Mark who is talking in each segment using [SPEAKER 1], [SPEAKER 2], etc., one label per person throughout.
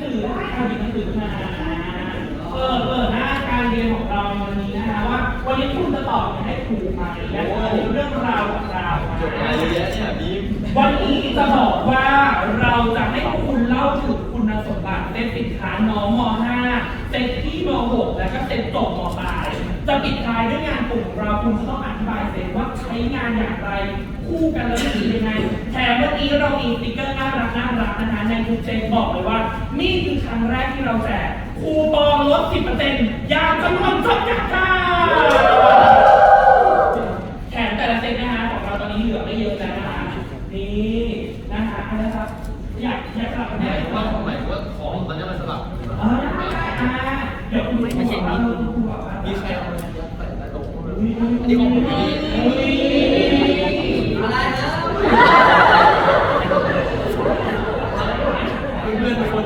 [SPEAKER 1] สือได้เอาหยิบหนังสือมาเปิดเปิดหน้าการเรียนของเราในวันนี้นะคะว่า วันนี้คุณจะตอบให้ถูกไหมและเรื่องราวของเรา
[SPEAKER 2] จบอะไรเยอะแยะเนี่ยบีม
[SPEAKER 1] วันนี้จะบอกว่าเราจะให้คุณเล่าถึงคุณสมบัติในสินค้าน้องม .5 เซ็ตที่ม .6 แล้วก็เซ็ตจบมปลายจะปิดท้ายด้วยงานกลุ่มของเราคุณจะต้องอธิบายเซ็ตว่าใช้งานอย่างไร คู่กันแล้วจะดียังไงแถมวันนี้เรามีสติ๊กเกอร์น่ารักน่ารักนะคะในทุกเซ็ตบอกเลยว่า นี่คือครั้งแรกที่เราแจกคูปองลด 10%อย่างจำนวนจำกัดค่ะแถมแต่ละเซตนะคะของเราตอนนี้เหลือไม่เยอะแล้วนะคะนี่นะคะนะครับอยากอยากกลับมา
[SPEAKER 2] ห
[SPEAKER 1] ได้
[SPEAKER 2] มาย
[SPEAKER 1] ไห
[SPEAKER 2] ถึง
[SPEAKER 1] ม
[SPEAKER 2] ว่าหมายถึงว่าของตอนนี้มันสลับ
[SPEAKER 1] เอออ่าเดี๋ยวคุณไม่ใช่นี่คุณบอกว่า
[SPEAKER 2] มีใครเอามายัดใส่ใต้โต๊ะไหม
[SPEAKER 1] อุ้ย
[SPEAKER 2] อันนี้ของผมพี่
[SPEAKER 1] อุ้ย
[SPEAKER 2] อะไรนะเพื่อนๆทุกคน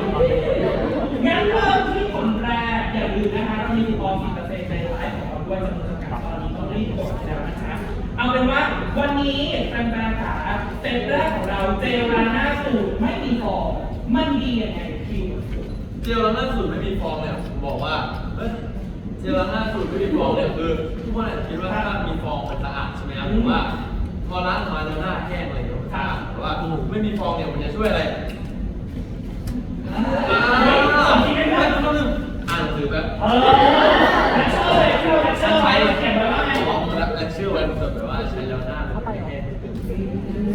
[SPEAKER 1] งั้นเริ่มที่คนแรกอย่าลืมนะคะเรามีคูปอง10%ในไลฟ์ของเราด้วยจำนวนจำกัดตอนนี้ต้องรีบกดแล้วนะคะเอาเป็นว่าวันนี้แฟนๆขาเซตแรกของเราเจลล้างหน้าสูตรไม่มีฟองมันดียังไงคิว
[SPEAKER 2] เจลล้างหน้าสูตรไม่มีฟองเนี่ยผมบอกว่าเฮ้ยเจ ลล้างหน้าสูตรไม่มีฟองเนี่ยคือทุกคนอาจจะคิดว่าถ้ามีฟองมันสะอาดใช่ไหมครับผมว่าพอล้างออกมาแล้วหน้าแห้งเลยเดี๋ยวมันสะอาดแต่ว่าไม่มีฟองเนี่ยมันจะช่วยอะไรอ่าไม่ต้องลืมอ่านหนังสือแบบ
[SPEAKER 1] เออและเชื่อเลยเชื่อและเชื่อ
[SPEAKER 2] ใช้
[SPEAKER 1] เขียนไว้ว่าไง
[SPEAKER 2] บอกแล้วเชื่อไว้ผมแบบว่าใช้แล้วหน้าเข้าไปแห้ง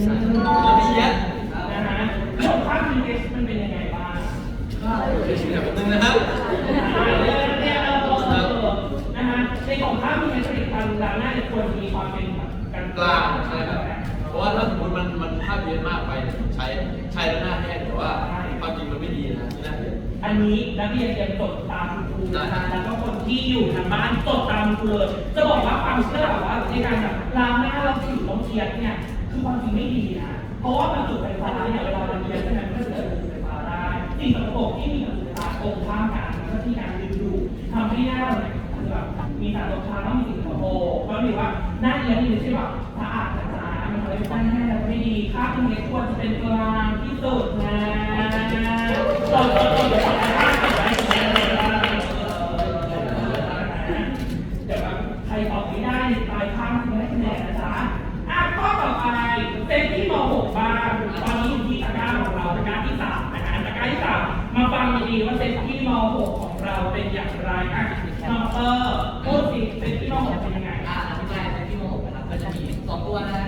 [SPEAKER 2] ใช่แล้วมีเย็ด
[SPEAKER 1] นะฮะแล้วภาพมีเอสมันเป็นยังไงบ้าง
[SPEAKER 2] เดี๋ยวชิมแบบนึงนะครับ
[SPEAKER 1] เนี่ยเออเออเออนะฮะในของภาพมีเอสผ ลิตภัณฑ์ล้างหน้าเนี่ยควรมีความเป็นแบบกลาง
[SPEAKER 2] กลางใช่ครับเพราะว่าถ้าสมมติมันมันภาพเยอะมากไปเนี่ยใช้ใช้แล้วหน้าแห้งแต่ว่าความจริงมันไม่ดีนะที่หน้าเยอะ
[SPEAKER 1] อันนี้นักเรียนเตรียมจดตามคุณครูนะคะแล้วก็คนที่อยู่ทางบ้านจดตามคุณครูเลยจะบอกว่าความเชื่อแบบว่าในการแบบล้างหน้าแล้วผิวต้องเทียบเนี่ยคือความจริงไม่ดีนะเพราะว่ามันจุดไฟฟ้าเนี่ยเวลาเราเทียบใช่ไหมมันก็จะเกิดจุดไฟฟ้าได้สิ่งสกปรกที่มีกับจุดไฟฟ้าตรงข้ามกันมันก็ที่การดึงดูดทำให้หน้าเราเนี่ยแบบมีสารตกค้างแล้วมีสิ่งสกปรก ก็ถือว่าหน้าเอียงนี่ไม่ใช่แบบสะอาดนะจ๊ะมันทำให้หน้าแห้งแล้วไม่ดีค่าคุณเล็กควรจะเป็นกลางที่สุดนะตอต่อต่อเดี๋ยวขอให้ภาพเดี๋ยวใครตอบไม่ได้ปลายภาพไม่ได้คะแนนนะจ๊ะอะข้อต่อไปเซตที่ม .6 บ้างตอนนี้อยู่ที่ตะกร้าของเราตะกร้าที่สามนะคะตะกร้าที่สามมาฟังดีว่าเซตที่ม .6 ของเราเป็นอย่างไรอะน้องเตอร์พูดสิเซตที่ม .6 เป็น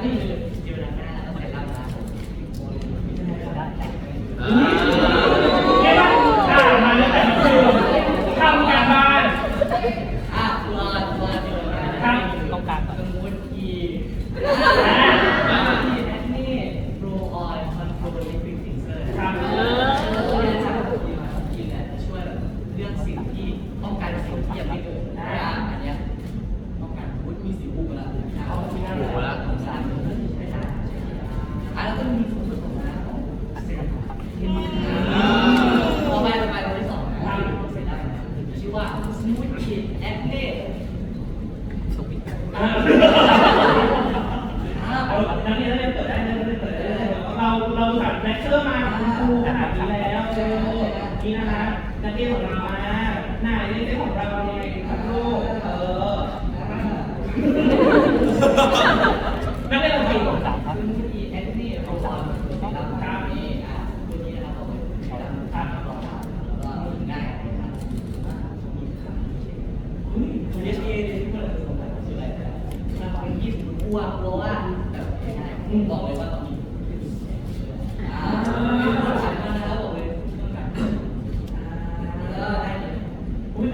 [SPEAKER 3] จะมีส in die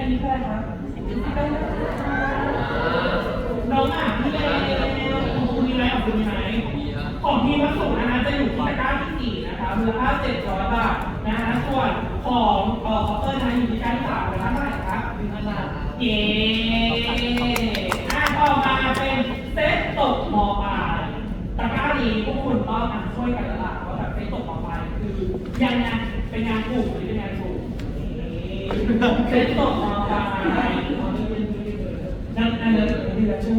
[SPEAKER 3] อันนี้แค่
[SPEAKER 1] ครับน้
[SPEAKER 3] องอะ
[SPEAKER 1] พี่แล้วของคุณมีไหมของคุณมีไหมของทีมวัสดุนะคะจะอยู่ที่ตะกร้าที่สี่นะคะมูลค่า700บาทนะคะส่วนของเอ่อคอปเตอร์นะอยู่ที่ตะกร้าที่สามนะคะเท่าไหร่ครับ
[SPEAKER 3] หนึ่งพันบาท
[SPEAKER 1] เย้อะต่อมาเป็นเซ็ตตกหมอปลายตะกร้านี้พวกคุณต้องอะช่วยกันล้วล่ะว่าแบบเซ็ตตกหมอปลายคือยังไงเป็นงานกลุ่มหรือเป็นงานกลุ่มนี่ เป็นตกมองตายนั่นนั่นเลยนี่ะชื่อ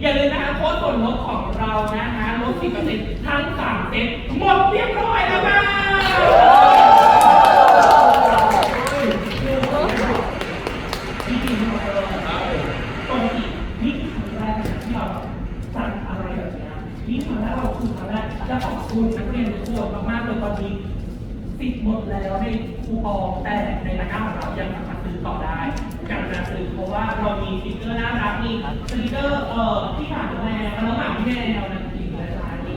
[SPEAKER 1] อย่าลืมนะคะโค้ดส่วนของเรานะคะลด10%ทั้ง3เซ็ตหมดเรียบร้อยแล้วค่ะนี่ครั้งแรกเราคือครั้งแรกจะขอบคุณนัเรียนทุกคนมากๆเลยตอนนี้ปิดหมดแล้วใน คูปองแต่ในตะกร้าของเรายังสามารถซื้อต่อได้อย่ารจะซื้อเพราะว่าเรามีสติกเกอร์น่ารักมีสติกเกอร์เอ่อที่หมาดูแลแล้วหมาที่แมวนะที่หลายๆนี่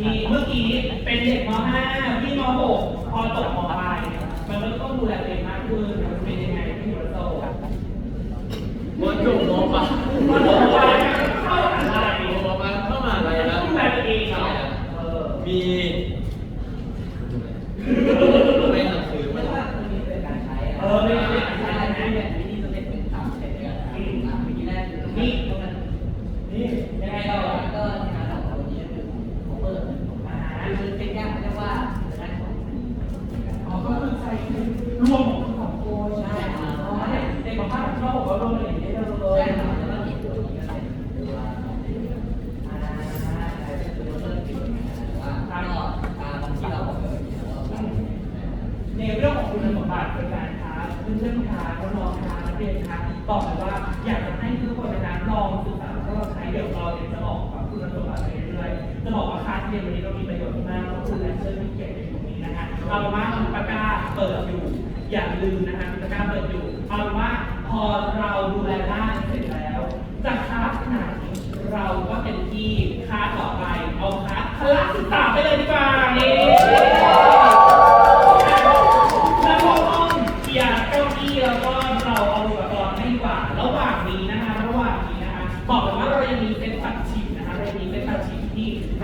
[SPEAKER 1] นี่เมื่อกี้เป็นเด็กม .5 ที่ม .6 พอตกมปลายมันก็ต้องดูแลตัวเองมากขึ้นมัเป็นยังไงที่หัวโต
[SPEAKER 2] ม
[SPEAKER 1] ดจุมอ
[SPEAKER 2] งปะม
[SPEAKER 1] ด
[SPEAKER 3] จุกปะ
[SPEAKER 1] เข้า
[SPEAKER 3] อะ
[SPEAKER 1] ไร
[SPEAKER 3] มอ
[SPEAKER 1] งปะเข้ามาอะไรนะดูแลตัวเองเนาะมี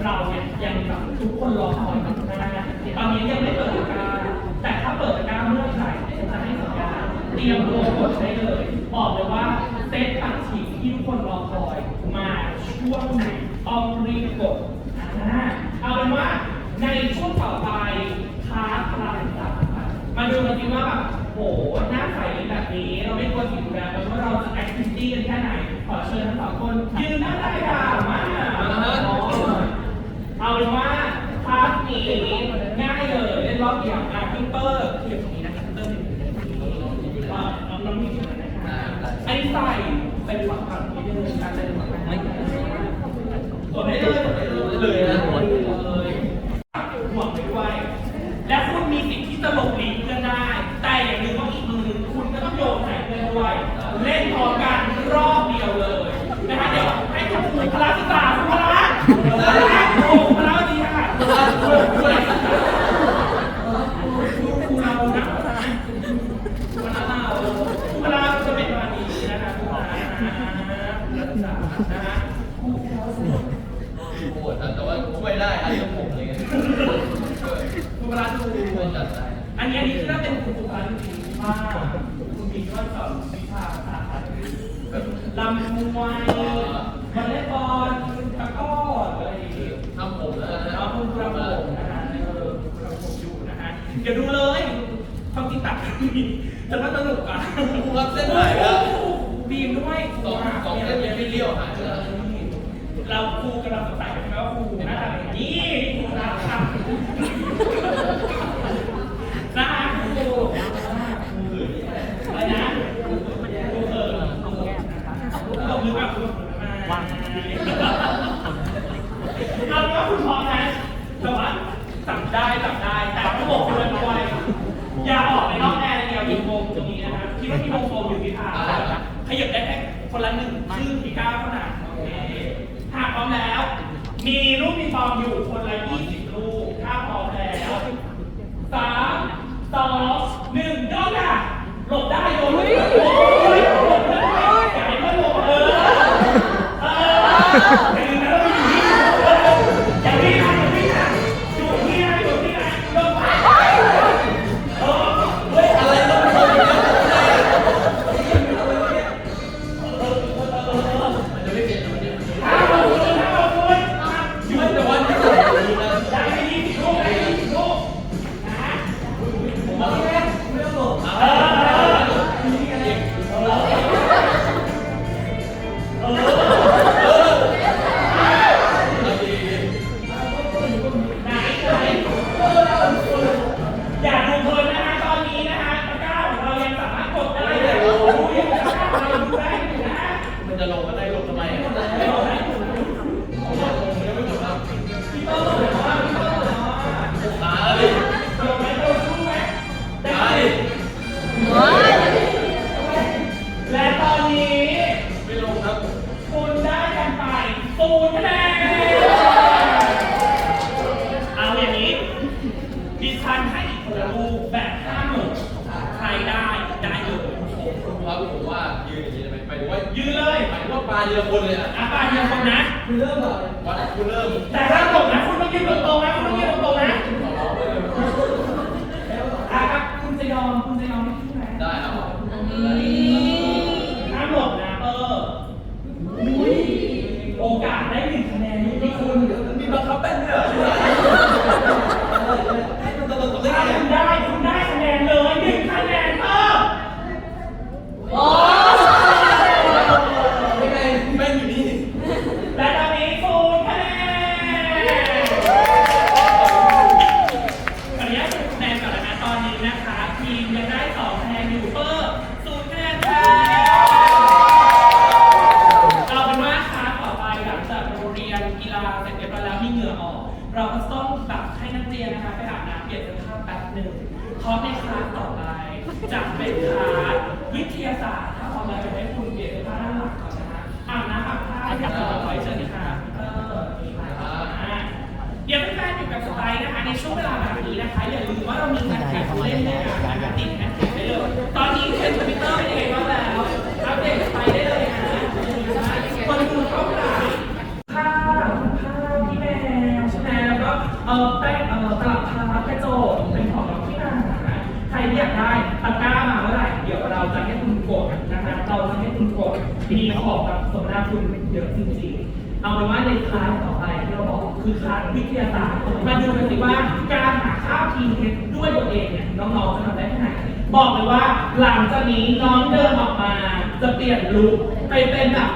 [SPEAKER 1] เราเนี่ยยังแบบทุกคนรอคอยมันนด้ตอนนี้ยังไม่เปิดกล้าแต่ถ้าเปิดกล้าเมื่อไหร่จะให้สัญญาเตรียมโปรโมดได้เลย บอกเลยว่าเซตต่างฉีที่ทุกคนรอคอยมาช่วงไหนต้องรีบกดเอาเป็นว่าในช่วงต่อไปพาร์ทพลัต่างมาดูกันดีว่าแบบโหหน้าใสแบบนี้ เราไม่ควรผิวแดงเพราะเราจะแอคทิวิตี้กัน ใส่เป็นฝั่งฝั่งนี้เลยการเดินฝั่งนี้กดได้เลยกดได้เลย
[SPEAKER 2] เลย
[SPEAKER 1] จะน่าสนุกอะกูรับเส้น
[SPEAKER 2] ใหม่แล้
[SPEAKER 1] วบี
[SPEAKER 2] ม
[SPEAKER 1] ด้วยสอ
[SPEAKER 2] งสองเส้นยังไม่เลี้ยวหาเจอ
[SPEAKER 1] เราครูกำลังสงสังกันวกูหน้าตาแบบนี้ คนละหนึ่งชื่อพี่ก้าวเท่านั้นโอเคหากพร้อมแล้ว มีรูปมีฟอร์มอยู่คนละ20รูปถ้าพร้อมแล้วสามสอหนึ่งยกค่ะหลบได้โยนูนแนนเอาอย่างนี้
[SPEAKER 2] ดิฉัน
[SPEAKER 1] ให้อีกคนละลูแบบห้าหมื่นใครได้ได้เลย
[SPEAKER 2] ผมคุณครับผมว่ายืนอย่างนี้ได้ไหมหมายว่า
[SPEAKER 1] ยืนเลย
[SPEAKER 2] หมายว่าปลาเดียวคนเลยอะ
[SPEAKER 1] อาปาเดียวคนนะ
[SPEAKER 3] คุณเริ่มก่อน
[SPEAKER 2] วั
[SPEAKER 1] นแร
[SPEAKER 2] ก
[SPEAKER 1] คุณเริ่ม แต่ถ้าตกนะคุณต้องยืนตรงๆนะ No. เยอะจริงๆ เอาเป็นว่าในคลาสต่อไปที่เราบอกคือคลาสวิทยาศาสตร์ มาดูกันสิว่าการหาค่า pH ด้วยตัวเองเนี่ยน้องๆจะทำได้แค่ไหน บอกเลยว่าหลังจากนี้น้องเดินออกมาจะเปลี่ยนลุคไปเป็นแบบ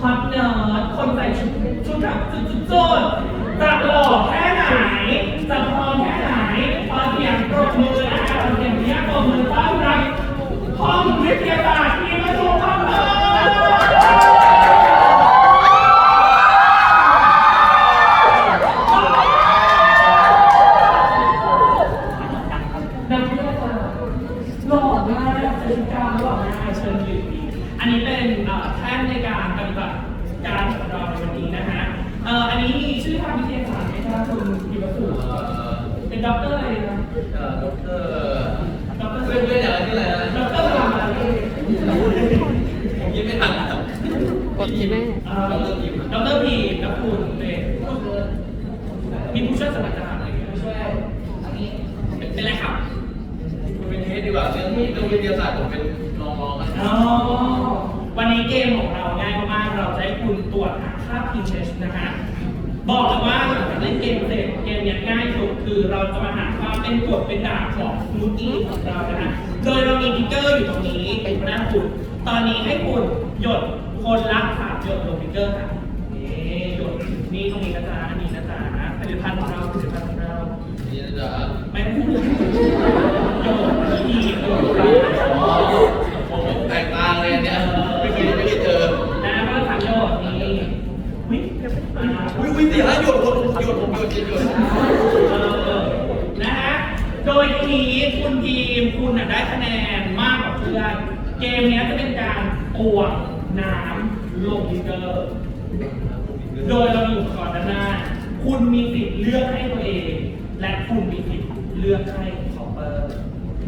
[SPEAKER 1] ฮอตเนิร์ดคนใส่ชุดชุดแบบจุดจุดจุดจะหล่อแค่ไหนจะพร้อมแค่ไหนตอนเสียงปรบมือนะคะตอนเสียงเนี้ยปรบมือต้อนรับห้องวิทยาศาสตร์ที่ประชุมห้องเลยนักวิทยาศาสตร์หล่อมากเป็นการหล่อมากเชิญยืนดีอันนี้เป็น เอ่อแท่นในการปฏิบัติการของเราในวันนี้นะฮะเอ่ออันนี้มีชื่อทางวิทยาศาสตร์ไหมครับคุณพิมพ์สุ
[SPEAKER 2] เอ่อ
[SPEAKER 1] เป็นด็อกเตอร์อะไรนะ
[SPEAKER 2] เอ่อด็อกเตอร์
[SPEAKER 1] ด็อกเตอร์
[SPEAKER 2] เพื่อนเพื่อนอย่างไรที่อะไรนะ
[SPEAKER 1] ด็อกเตอร์ทำอะไร
[SPEAKER 2] ผมยิ้มไม่ทันครับ
[SPEAKER 4] กดที่แม่
[SPEAKER 1] เอ่อด็อกเตอร์พีกับคุณเป็นมีผู้ช่วยศาสตราจารย์อะไรอย่างเงี้ย
[SPEAKER 3] ช่วยอันนี้
[SPEAKER 1] เป็นเป็นอะไรครับ
[SPEAKER 2] คุณเป็นเทสดีกว่าเรื่องเรื่องวิทยาศาสตร์ผมเป็นน้องๆนะ
[SPEAKER 1] อ๋อ วันนี้เกมของเราง่ายมากๆเราจะให้คุณตรวจหาค่า pH นะฮะบอกเลยว่าหลังจากเล่นเกมเสร็จเกมเนี้ยง่ายสุดคือเราจะมาหาความเป็นกรดเป็นด่างของมูตี้ของเรานะฮะโดยเรามีพิกเกอร์อยู่ตรงนี้เป็นหน้าคุณตอนนี้ให้คุณหยดคนละสามหยดลงพิกเกอร์ค่ะนี่หยดนี่ตรงนี้นะจ๊ะอันนี้นะจ๊ะผลิตภัณฑ์ของเราผลิตภัณฑ์ของเรา
[SPEAKER 2] นี่นะจ๊ะ
[SPEAKER 1] ไม่พูดเลยโยนทีโยนไป
[SPEAKER 2] ผมแตกต่างเลยอันเนี่ยไม่เคยไม่เคยเจอ
[SPEAKER 1] นะก็ทำโยนนี่วิอ่า
[SPEAKER 2] อุ้ยอุ้ยสี่ห้าหยดผมหยดผมหยดเจ็ดหยด
[SPEAKER 1] เออนะฮะ โดยทีนี้คุณทีมคุณน่ะได้คะแนนมากกว่าเพื่อน เกมเนี้ยจะเป็นการตวงน้ำลงดิเกอร์ โดยเราอยู่ก่อนด้านหน้า คุณมีสิทธิ์เลือกให้ตัวเอง และคุณมีสิทธิ์เลือกให้คอปเปอร์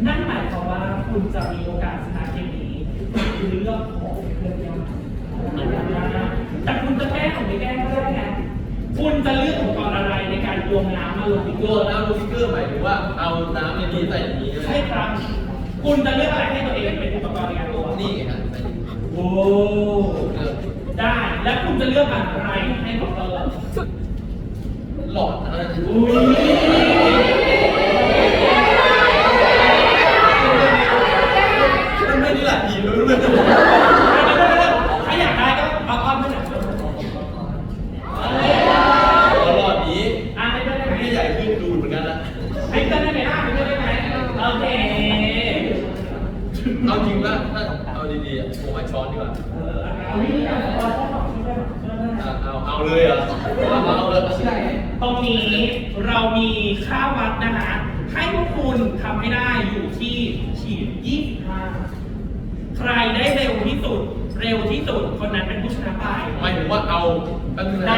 [SPEAKER 1] นั่นหมายความว่าคุณจะมีโอกาสชนะเกมนี้คุณเลือกของเลือกยากแต่คุณจะแก้ของไม่แก้ก็ได้ไงคุณจะเลือกอุปกรณ์อะไรในการรวมน้ำมาลงดิเก
[SPEAKER 2] โย
[SPEAKER 1] อร์
[SPEAKER 2] นน้ำลูฟิกเกอร์หมายถึงว่าเอาน้ำในนี้ใส่ในนี้ใช่ไหม
[SPEAKER 1] ใช่ครับ คุณจะเลือกอะไรให้ตัวเองเป็นอุปกรณ์ในการรวม
[SPEAKER 2] นี่ไงครับใส่ในนี้
[SPEAKER 1] โอ้
[SPEAKER 2] เลือก
[SPEAKER 1] ได้ แล้วคุณจะเลือกอะไรให้คอปเปอร์
[SPEAKER 2] หลอดนะ
[SPEAKER 1] อุ้ย
[SPEAKER 2] มันไม่ได้หลายทีเลยด้วย
[SPEAKER 1] ถ้าอยากได้ก็เอาอ้อมไปหน่อย
[SPEAKER 2] หลอดนี้
[SPEAKER 1] อะให้ได้ไหม
[SPEAKER 2] ไม่ใหญ่ขึ้นดูเหมือนกันนะ
[SPEAKER 1] ให้ได้ไหมอะให้ได้ไหมโอเค
[SPEAKER 2] เอาจริงว่าถ้าเอาดีๆอะผมมาช้อนดีกว่า
[SPEAKER 1] เออเอาวิธีการต่อข้อของที่ได้
[SPEAKER 2] อะเอาเอาเลยเหรอะเอาเอาเลย
[SPEAKER 3] ใช่
[SPEAKER 1] ตรงนี้เรามีค่าวัดนะคะ ให้พวกคุณทำให้ได้อยู่ที่ขีด25 ใครได้เร็วที่สุด เร็วที่สุดคนนั้นเป็นผู้ชนะไป
[SPEAKER 2] หมายถึง ว่าเ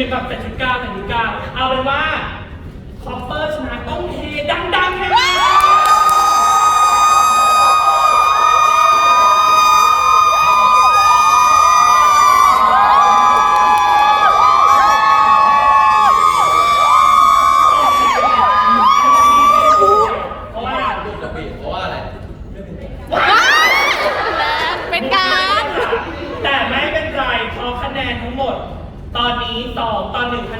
[SPEAKER 2] เป็นแบบ8.9 8.9เอาเป็นว่า หนึ่
[SPEAKER 1] งคะแนน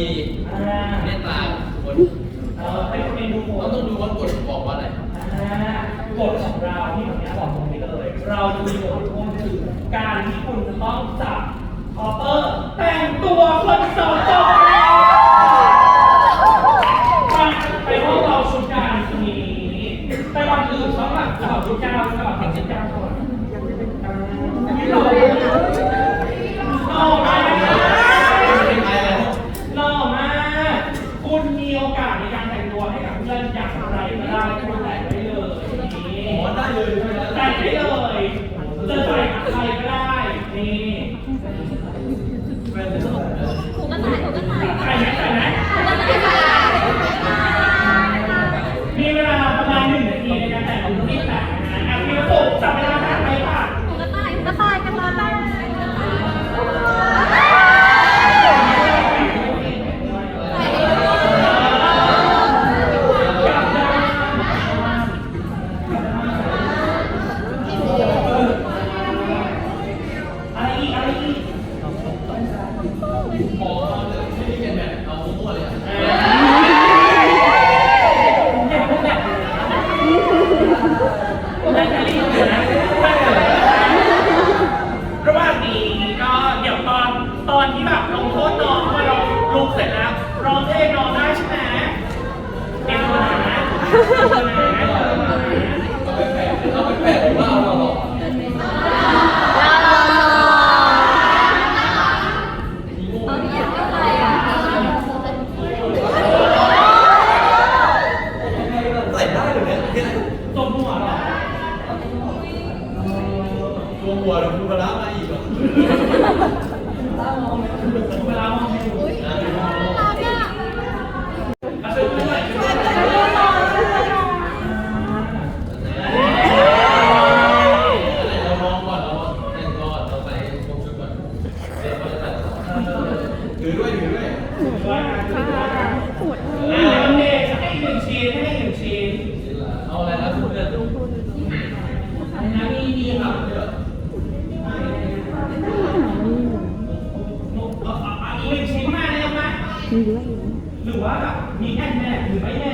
[SPEAKER 1] ีเม
[SPEAKER 2] ต
[SPEAKER 1] ตาคนเป็น
[SPEAKER 2] คนเอ
[SPEAKER 1] งดู
[SPEAKER 2] คเรต้องดูว่า
[SPEAKER 1] กฎบอกว่าอะไร
[SPEAKER 2] กฎของเราที่แบบนี้บอกตรงนี้เลย เราจะมี
[SPEAKER 5] กฎร่วมคือการที่คุณจะต้องจับคอปเปอ
[SPEAKER 1] ร์แต่งตัวคนสอบจก หรือไม่แม่